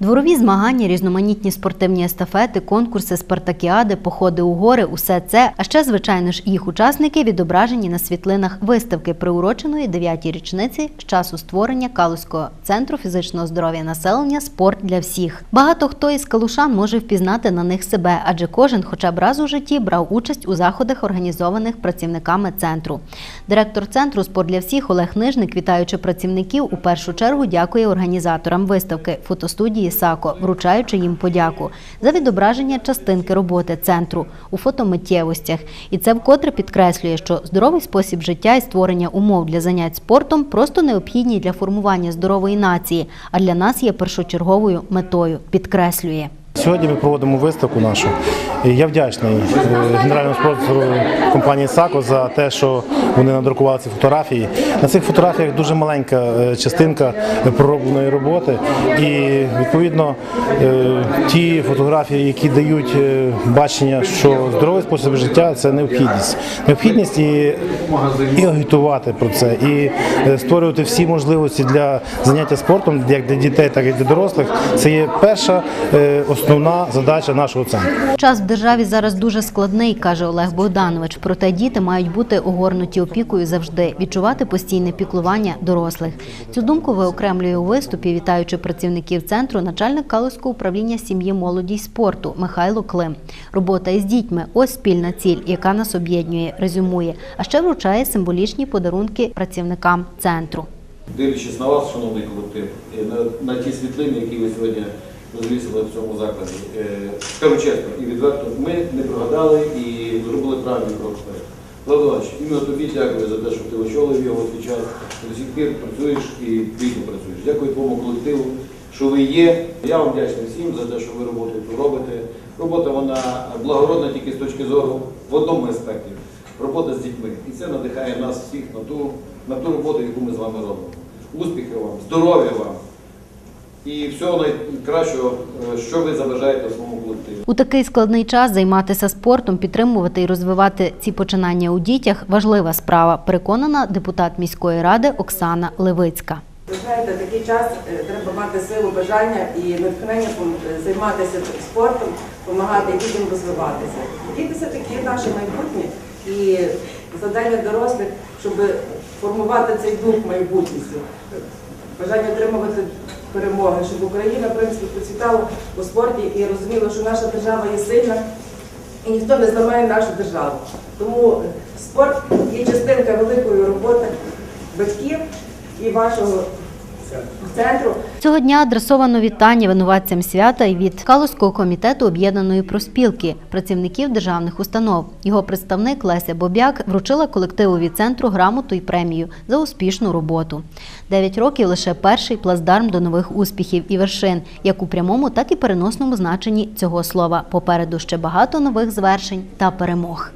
Дворові змагання, різноманітні спортивні естафети, конкурси, спартакіади, походи у гори усе це, а ще, звичайно ж, їх учасники відображені на світлинах виставки, приуроченої 9-й річниці з часу створення Калузького центру фізичного здоров'я населення Спорт для всіх. Багато хто із калушан може впізнати на них себе, адже кожен, хоча б раз у житті, брав участь у заходах, організованих працівниками центру. Директор центру Спорт для всіх Олег Нижник, вітаючи працівників, у першу чергу дякує організаторам виставки фотостудії САКО, вручаючи їм подяку за відображення частинки роботи центру у фотомиттєвостях. І це вкотре підкреслює, що здоровий спосіб життя і створення умов для занять спортом просто необхідні для формування здорової нації, а для нас є першочерговою метою. Підкреслює. Сьогодні ми проводимо виставку нашу. Я вдячний е, генеральному спонсору компанії САКО за те, що вони надрукували ці фотографії. На цих фотографіях дуже маленька е, частинка проробленої роботи. І відповідно е, ті фотографії, які дають бачення, що здоровий спосіб життя це необхідність. Необхідність і, і агітувати про це, і створювати всі можливості для заняття спортом, як для дітей, так і для дорослих. Це є перша е, основна задача нашого центру. Час в державі зараз дуже складний, каже Олег Богданович. Проте діти мають бути огорнуті опікою завжди, відчувати постійне піклування дорослих. Цю думку виокремлює у виступі, вітаючи працівників центру, начальник Калузького управління сім'ї, молоді й спорту Михайло Клим. Робота із дітьми ось спільна ціль, яка нас об'єднує, резюмує, а ще вручає символічні подарунки працівникам центру. Дивлячись на вас, шановний колектив, на, ті світлини, які ви сьогодні розвісили в цьому закладі, е, скажу чесно і відверто, ми не прогадали і зробили правильний крок вперед. Владимирович, іменно тобі дякую за те, що ти очолив його в час, до сих пір працюєш і плідно працюєш. Дякую твоєму колективу, що ви є. Я вам вдячний всім за те, що ви роботу ту робите. Робота вона благородна тільки з точки зору в одному аспекті. Робота з дітьми. І це надихає нас всіх на ту, на ту роботу, яку ми з вами робимо. Успіхів вам, здоров'я вам і всього найкращого, е, що ви забажаєте своєму колективі. У такий складний час займатися спортом, підтримувати і розвивати ці починання у дітях важлива справа, переконана депутат міської ради Оксана Левицька. Ви знаєте, такий час е, треба мати силу бажання і натхнення е, займатися спортом, допомагати дітям розвиватися. Діти все таки є наше майбутнє і завдання дорослих, щоб формувати цей дух майбутністю, бажання отримувати перемоги, щоб Україна в принципі процвітала у спорті і розуміла, що наша держава є сильна і ніхто не зламає нашу державу. Тому спорт є частинка великої роботи батьків і вашого центру. Цього дня адресовано вітання винуватцям свята і від Калузького комітету об'єднаної проспілки працівників державних установ. Його представник Леся Бобяк вручила колективові центру грамоту і премію за успішну роботу. Дев'ять років лише перший плацдарм до нових успіхів і вершин, як у прямому, так і переносному значенні цього слова. Попереду ще багато нових звершень та перемог.